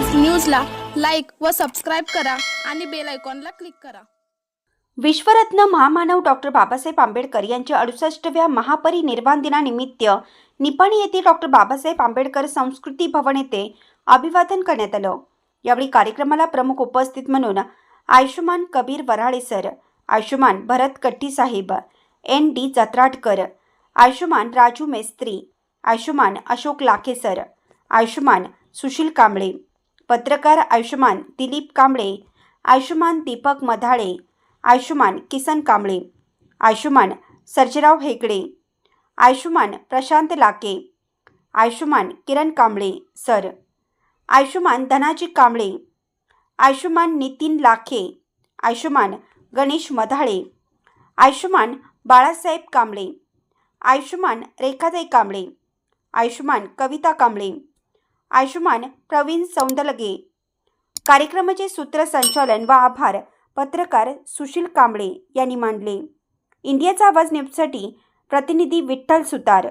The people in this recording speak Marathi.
न्यूजला लाईक व सबस्क्राईब करा आणि बेल आयकॉनला क्लिक करा. विश्वरत्न महामानव डॉक्टर बाबासाहेब आंबेडकर यांच्या अडुसष्टव्या महापरिनिर्वाण दिनानिमित्त निपाणी येथे डॉक्टर बाबासाहेब आंबेडकर संस्कृती भवन येथे अभिवादन करण्यात आलं. यावेळी कार्यक्रमाला प्रमुख उपस्थित म्हणून आयुष्यमान कबीर वराळे सर आयुष्यमान भरत कट्टी साहेब एन डी जत्राटकर आयुष्यमान राजू मेस्त्री आयुष्यमान अशोक लाखे सर आयुष्यमान सुशील कांबळे पत्रकार आयुष्यमान दिलीप कांबळे आयुष्यमान दीपक मधाळे आयुष्यमान किसन कांबळे आयुष्यमान सर्जराव हेगडे आयुष्यमान प्रशांत लाके आयुष्यमान किरण कांबळे सर आयुष्यमान धनाजी कांबळे आयुष्यमान नितीन लाखे आयुष्यमान गणेश मधाळे आयुष्यमान बाळासाहेब कांबळे आयुष्यमान रेखाताई कांबळे आयुष्यमान कविता कांबळे आयुष्मान प्रवीण सौंदलगे. कार्यक्रमाचे सूत्रसंचालन व आभार पत्रकार सुशील कांबळे यांनी मांडले. इंडियाचा आवाज न्यूजसाठी प्रतिनिधी विठ्ठल सुतार.